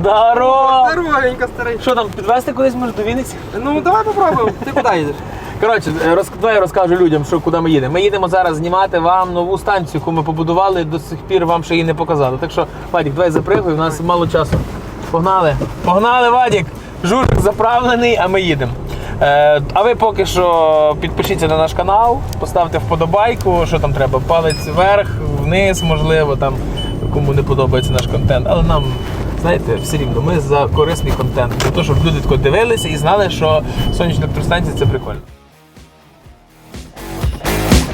Здорово! Здоровенько, старий. Що там, підвезти кудись може до Вінниці? Ну давай попробуємо. Ти куди їдеш? Коротше, е, роз, давай я розкажу людям, що куди ми їдемо. Ми їдемо зараз знімати вам нову станцію, яку ми побудували, до сих пір вам ще її не показали. Так що, Вадік, давай запригуй, у нас мало часу. Погнали! Погнали, Вадік! Жужик заправлений, а ми їдемо. Е, а ви поки що підпишіться на наш канал, поставте вподобайку, що там треба, палець вверх, вниз, можливо, там кому не подобається наш контент. Але нам, знаєте, все рівно, ми за корисний контент. Для того, щоб люди тако дивилися і знали, що сонячна електростанція це прикольно.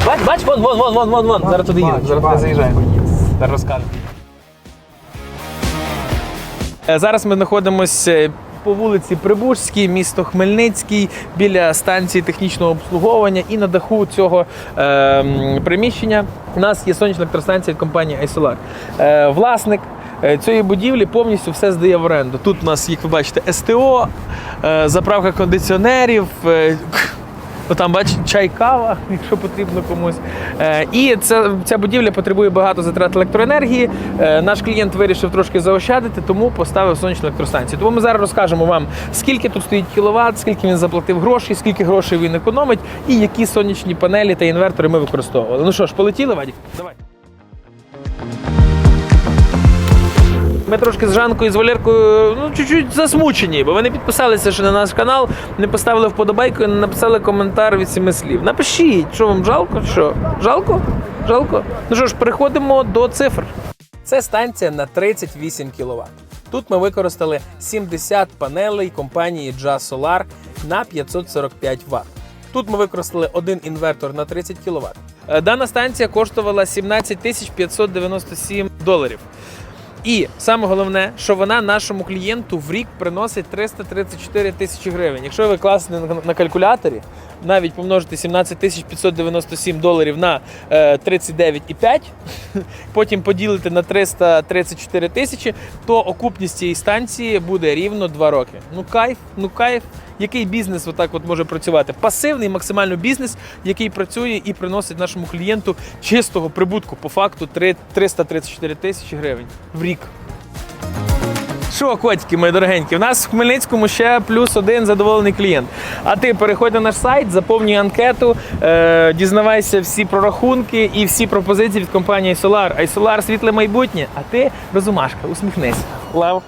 Бач, бач, вон, вон, вон, вон, вон, вон. Зараз туди їдемо, зараз туди заїжджаємо. Зараз розкажемо. Е, Зараз ми знаходимося по вулиці Прибужській, місто Хмельницький, біля станції технічного обслуговування. І на даху цього е, приміщення у нас є сонячна електростанція від компанії iSolar. Е, власник е, цієї будівлі повністю все здає в оренду. Тут у нас, як ви бачите, СТО, е, заправка кондиціонерів. е, там, бач, чай, кава, якщо потрібно комусь. Е, і ця, ця будівля потребує багато затрат електроенергії. Е, наш клієнт вирішив трошки заощадити, тому поставив сонячну електростанцію. Тому ми зараз розкажемо вам, скільки тут стоїть кіловат, скільки він заплатив грошей, скільки грошей він економить, і які сонячні панелі та інвертори ми використовували. Ну що ж, полетіли, Вадік? Давай. Ми трошки з Жанкою і з Валеркою ну, чуть-чуть засмучені, бо вони підписалися ще на наш канал, не поставили вподобайку і не написали коментар від семи слів. Напишіть, що вам жалко? Що? Жалко? Жалко? Ну що ж, переходимо до цифр. Це станція на 38 кВт. Тут ми використали 70 панелей компанії Jazz Solar на 545 Вт. Тут ми використали один інвертор на 30 кВт. Е, Дана станція коштувала 17 тисяч 597 доларів. І саме головне, що вона нашому клієнту в рік приносить 334 тисячі гривень. Якщо ви класите на, калькуляторі, навіть помножите 17 тисяч 597 доларів на е, 39,5, потім поділите на 334 тисячі, то окупність цієї станції буде рівно 2 роки. Ну кайф, ну кайф. Який бізнес отак от може працювати? Пасивний максимально бізнес, який працює і приносить нашому клієнту чистого прибутку по факту 3 334 тисячі гривень в рік. Що, котики, мої дорогенькі, в нас в Хмельницькому ще плюс один задоволений клієнт. А ти переходь на наш сайт, заповнюй анкету, е, дізнавайся всі прорахунки і всі пропозиції від компанії Solar. iSolar – світле майбутнє, а ти розумашка, усміхнись. Лев.